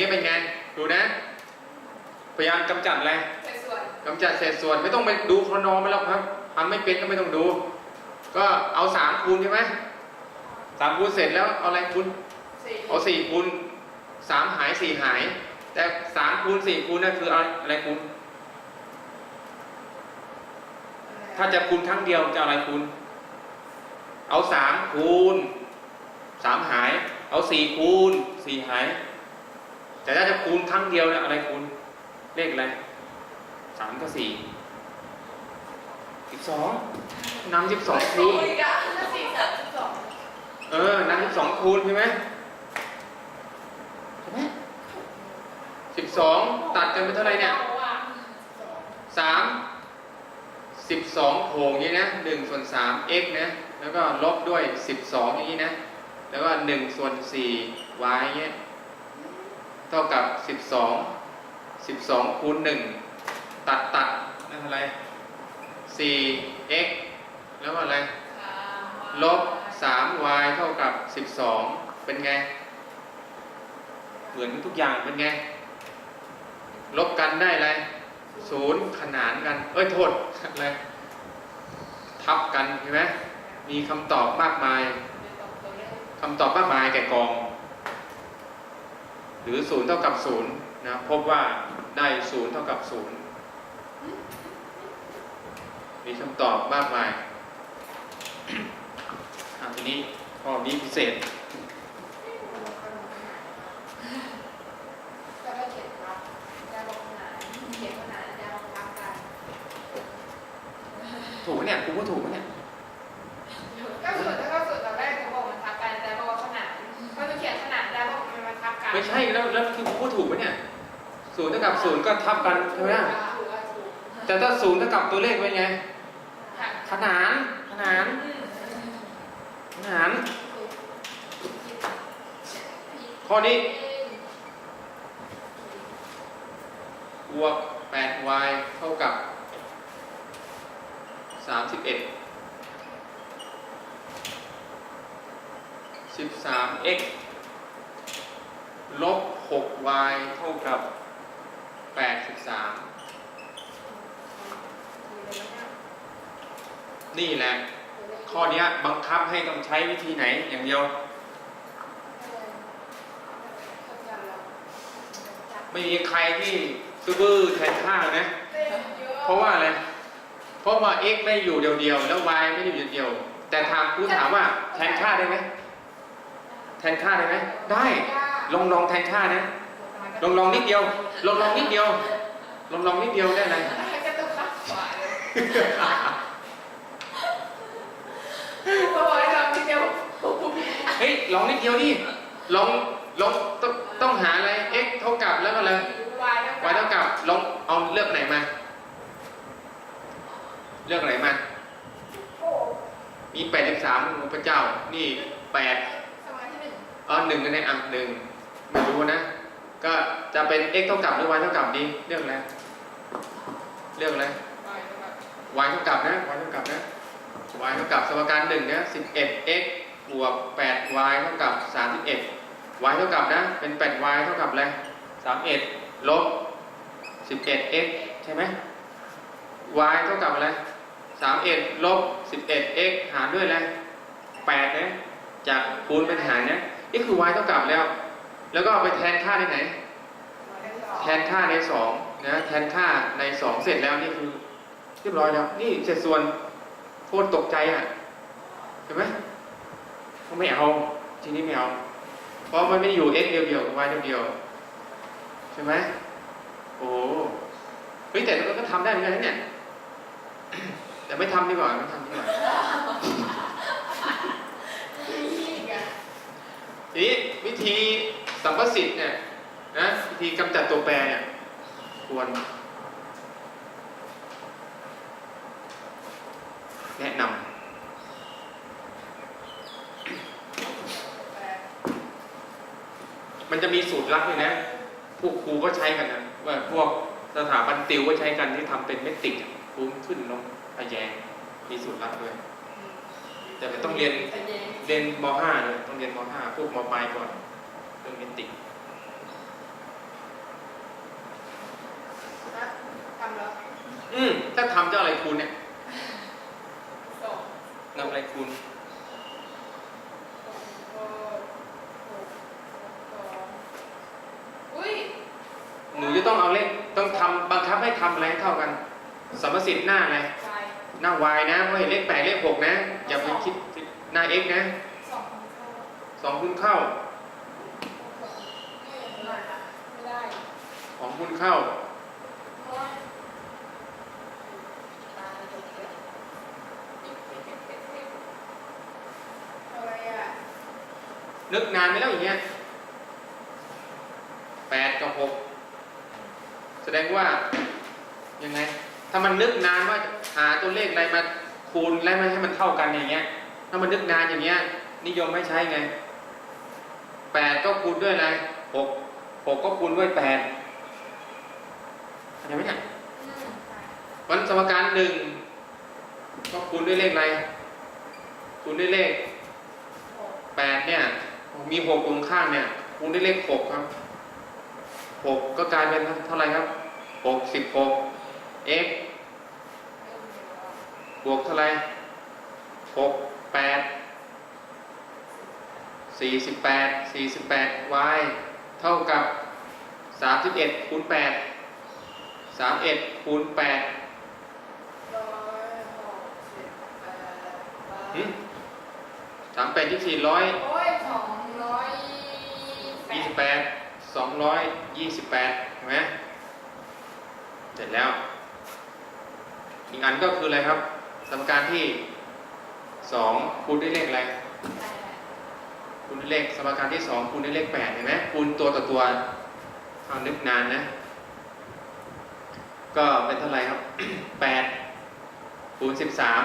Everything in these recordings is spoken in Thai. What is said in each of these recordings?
นี้เป็นไง ดูนะ พยายามกำจัดอะไรใส่ส่วนกำจัดเศษส่วนไม่ต้องไปดูโครโนไม่หรอกครับทำไม่เป็นก็ไม่ต้องดู ก็เอาสามคูณใช่ไหมสามคูณเสร็จแล้วเอาอะไรคูณสี่เอาสี่คูณสามหายสี่หาย แต่สามคูณสี่คูณนั่นคืออะไรอะไรคูณถ้าจะคูณครั้งเดียวจะเอาอะไรคูณเอาสามคูณสามหาย เอาสี่คูณสี่หาย แต่ถ้าจะคูณครั้งเดียวเนี่ยอะไรคูณเลขอะไรสามกับสี่สิบสองนำสิบสองคูณอีกอะสี่สามสิบสองเออนำสิบสองคูณใช่ไหมใช่ไหมสิบสองตัดกันเป็นเท่าไหร่เนี่ยสามสิบสองโผงอย่างนี้นะหนึ่งส่วนสาม x นะแล้วก็ลบด้วยสิบสองอย่างนี้นะแล้วก็หนึ่งส่วนสี่ y อย่างเงี้ย เท่ากับสิบสองสิบสองคูณหนึ่งตัดตัดนั่นอะไรสี่ x แล้วอะไร ลบ 3y เท่ากับ 12 เป็นไง เหมือนทุกอย่างเป็นไง ลบกันได้อะไรศูนย์ขนานกัน เอ้ยโทษอะไรทับกันเห็นไหมมีคำตอบมากมายคำตอบมากมายแก่กอง หรือศูนย์เท่ากับศูนย์นะพบว่าได้ศูนย์เท่ากับศูนย์มีคำตอบมากมายทีนี้ข้อนี้พิเศษ แล้วก็เขียนครับยาบอกขนาดเขียนขนาดยาบอกทับกัน ถูกไหมเนี่ยกูก็ถูกไหมเนี่ย ก็ส่วนถ้าก็ส่วนตอนแรกผมบอกมันทับกันแต่บอกว่าขนาดพอจะเขียนขนาดได้บอกมันมาทับกัน ไม่ใช่ แล้วแล้วคือกูก็ถูกไหมเนี่ยศูนย์เท่ากับศูนย์ก็ทับกันใช่ไหมล่ะถูกอะถูกแต่ถ้าศูนย์เท่ากับตัวเลขเป็นไงค่ะขนานขนานอืมขนานข้อนี้บวก 8y เท่ากับ 31 13x ลบ 6y เท่ากับ 83 นี่แหละ ข้อเนี้ยบังคับให้ต้องใช้วิธีไหนอย่างเดียว ไม่มีใครที่ซูเปอร์แทนค่าเลยนะ เพราะว่าอะไร เพราะว่า x ไม่อยู่เดียวๆ แล้ว y ไม่ได้อยู่เดียวๆแต่ถามกูถามว่าแทนค่าได้ไหม แทนค่าได้ไหม ได้ ลองลองแทนค่านะลองลองนิดเดียว ลองลองนิดเดียว ลองลองนิดเดียวได้อะไรก็ต้องขับขวาเลยเพราะว่าเราทีเดียวเฮ้ยลองนิดเดียวดิลองลองต้องต้องหาอะไร x เท่ากับแล้วก็อะไรวาย y เท่ากับลองเอาเลือกไหนมา เลือกไหนมาโอ้มี83พระเจ้า นี่8สมาธิหนึ่งอ๋อหนึ่งกันในอะหนึ่ง ไม่รู้นะ ก็จะเป็น x เท่ากับหรือ y เท่ากับดีเรื่องอะไรเรื่องอะไร y เท่ากับนะ y เท่ากับนะ y เท่ากับสมการหนึ่งนะ 11x บวก 8y เท่ากับ31 y เท่ากับนะ เป็น 8y เท่ากับอะไร31ลบ 11x ใช่ไหม y เท่ากับอะไร31ลบ 11x หารด้วยอะไร8นะ จากคูณเป็นหารนี่ยนี่คือ y เท่ากับแล้ว แล้วก็เอาไปแทนค่าในไหน แทนค่าในสองนะแทนค่าในสองเสร็จแล้วนี่คือเรียบร้อยแล้ว นี่เศษส่วนโคตรตกใจอะเห็นไหมเขาไม่เอาทีนี้ไม่เอาเพราะมันไม่ได้อยู่ x เดียวๆกับ y เดียวๆใช่ไหมโอ้เฮ้ยแต่เราก็ทำได้เหมือนกันนะเนี่ยแต่ไม่ทำดีกว่าไม่ทำดีกว่าทีนี้วิธี สัมประสิทธิ์เนี่ยนะวิธีกำจัดตัวแปรเนี่ยควร แนะนำมันจะมีสูตรลับเลยนะ พวกครูก็ใช้กันนะว่าพวกสถาบันติวก็ใช้กันที่ทำเป็นเมตริกอะคูณขึ้นลงทะแยง มีสูตรลับด้วย แต่มันต้องเรียนเรียนม .5 เลยต้องเรียนม .5 พวกมปลายก่อน เป็นมิติทำแล้วอืมถ้าทำจะอะไรคูณเนี่ยสองนำอะไรคูณหนูจะต้องเอาเลขต้องทำบังคับให้ทำอะไรเท่ากันสมสิทธิ์หน้าอะไรไหน้า y นะไม่เห็นเลขแปดเลขหกนะ อย่าไปคิดหน้า x นะองคูณสองคูณเข้า สองคูณเข้าเพราะว่าตาจะเกิดอะไรอะนึกนานไหมแล้วอย่างเงี้ยแปดกับหกแสดงว่ายังไง ถ้ามันนึกนานว่าหาตัวเลขอะไรมาคูณและมาให้มันเท่ากันอย่างเงี้ย ถ้ามันนึกนานอย่างเงี้ย นิยมไม่ใช้ไงแปดก็คูณด้วยอะไรหกหกก็คูณด้วยแปด เข้าใจไหมเนี่ยอืมวันสมการหนึ่งก็คูณด้วยเลขอะไรคูณด้วยเลขหกแปดเนี่ยมีหกตรงข้างเนี่ยคูณด้วยเลขหกครับหกก็กลายเป็นเท่าไหร่ครับหกสิบหก x บวกเท่าไหร่หกแปดสี่สิบแปดสี่สิบแปด y เท่ากับสามสิบเอ็ดคูณแปด สามเอ็ดคูณแปดร้อยหกสิบแปดบาทสามแปดยี่สี่ร้อยโอ้ยสองร้อยแปยี่ดสิบแปดสองร้อยยี่สิบแปดเห็นไหมเสร็จแล้ว อีกอันก็คืออะไรครับสมการที่สองคูณด้วยเลขอะไรคูณด้วยเลขสมการที่สองคูณด้วยเลขแปดเห็นไหมคูณตัวต่อตัวเอานึกนานนะ ก็เป็นเท่าไหร่ครับแปดคูณสิบสาม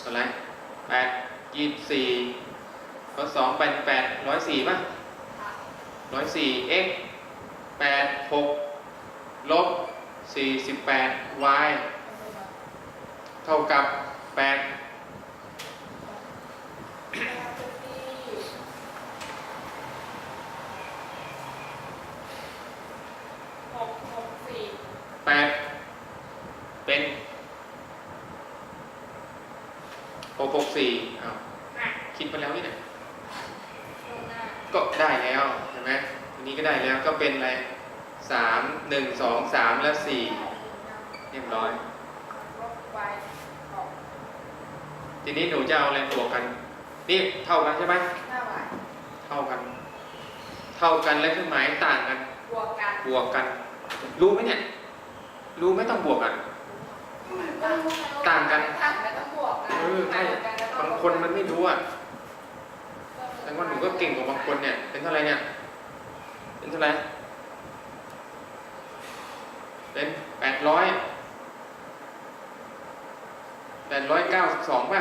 เท่าไหร่แปดยี่สิบสี่ก็สองแปดแปดร้อยสี่ป่ะร้อยสี่ x แปดหกลบสี่สิบแปด y เท่ากับแปด หกหกสี่ แปดเป็นหกหกสี่อ้าว อะ คิดไปแล้วนี่นะ ลงหน้า ก็ได้แล้วเห็นไหมที นี้ก็ได้แล้วก็เป็นอะไรสามหนึ่งสองสามและสี่เรียบร้อยลบไปออกทีนี้หนูจะเอาอะไรบวกกัน นี่เท่ากันใช่ไหมหน้าหวานเท่ากัน เท่ากันและเครื่องหมายต่างกันบวกกันบวกกัน รู้ไหมเนี่ย รู้ไหม่ต้องบวกกัน ต่างกันต่างกันต้องบวกกันเออใช่ต่างกันแล้วต้องบางคนมันไม่รู้อะแต่ว่าหนูก็เก่งกว่าบางคนเนี่ย เป็นเท่าไหรเนี่ย เป็นเท่าไหรเป็นแปดร้อยแปดร้อยเก้าสิบสองป่ะ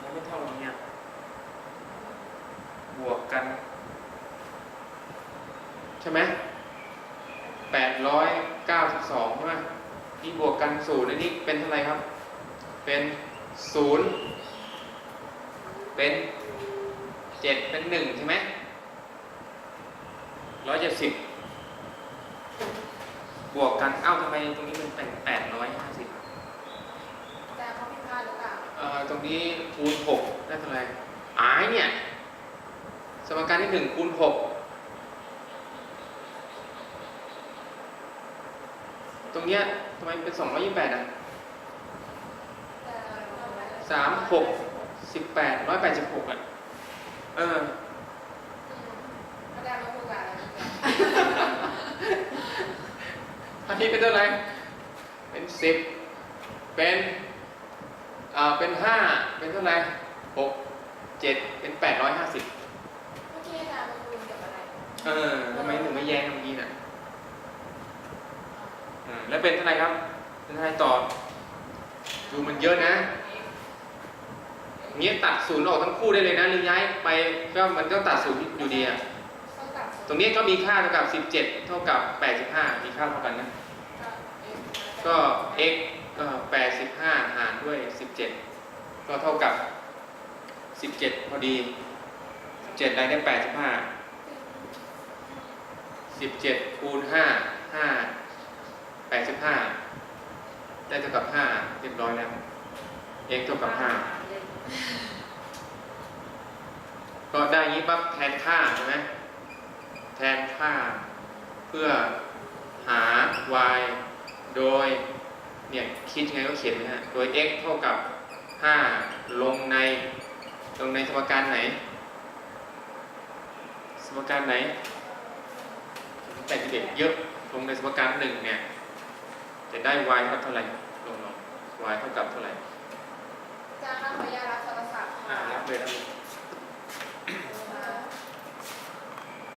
มันไม่เท่านี้อะบวกกัน ใช่ไหมแปดร้อยเก้าสิบสองใช่ไหมนี่บวกกันศูนย์อันนี้เป็นเท่าไหรครับ เป็นศูนย์เป็น เจ็ดเป็นหนึ่งใช่ไหมร้อยเจ็ดสิบบวกกัน เอ้าทำไมตรงนี้มันเป็นแปดร้อยห้าสิบแต่เขาผิดพลาดหรือเปล่าเอ่อตรงนี้คูณหกได้เท่าไหร่อายเนี่ย สมการที่หนึ่งคูณหกตรงเนี้ยทำไมเป็นสองร้อยยี่สิบแปดอะแต่เราไม่ได้สามหกสิบแปดร้อยแปดสิบหกอะ เอออืมก็ได้มาพูดกันแล้วกันอันนี้เป็นเท่าไหร่ เป็นสิบ เป็นอ่าเป็นห้า เป็นเท่าไหร่หกเจ็ด เป็นแปดร้อยห้าสิบเมื่อกี้อาจารย์มาดูเกี่ยวกับอะไร เออทำไมถึงไม่แย้งเมื่อกี้น่ะอืมแล้วเป็นเท่าไหร่ครับ เป็นเท่าไหร่ต่อ ดูมันเยอะนะอย่าง เงี้ยตัดศูนย์ออกทั้งคู่ได้เลยนะหรือย้ายไปก็มันก็ตัดศูนย์อยู่ดีอะต้องตัดตรงนี้ก็มีค่าเท่ากับ 17 เท่ากับ 85 มีค่าเท่ากันนะ ก็ x ก็ 85 หารด้วย 17 ก็เท่ากับ 17 พอดีเจ็ดอะไรได้แปดสิบห้าสิบเจ็ดคูณห้าห้าแปดสิบห้าได้เท่ากับห้าเรียบร้อยแล้ว x เท่ากับห้า ก็ได้งี้ปั๊บแทนค่าใช่ไหมแทนค่าเพื่อหา y โดยเนี่ยคิดยังไงก็เขียนนะฮะโดย x เท่ากับ 5 ลงใน ลงในสมการไหน สมการไหนแต่เด็กเยอะลงในสมการหนึ่งเนี่ย จะได้ y เท่าเท่าไหร่ลงลง y เท่ากับเท่าไหร่ จ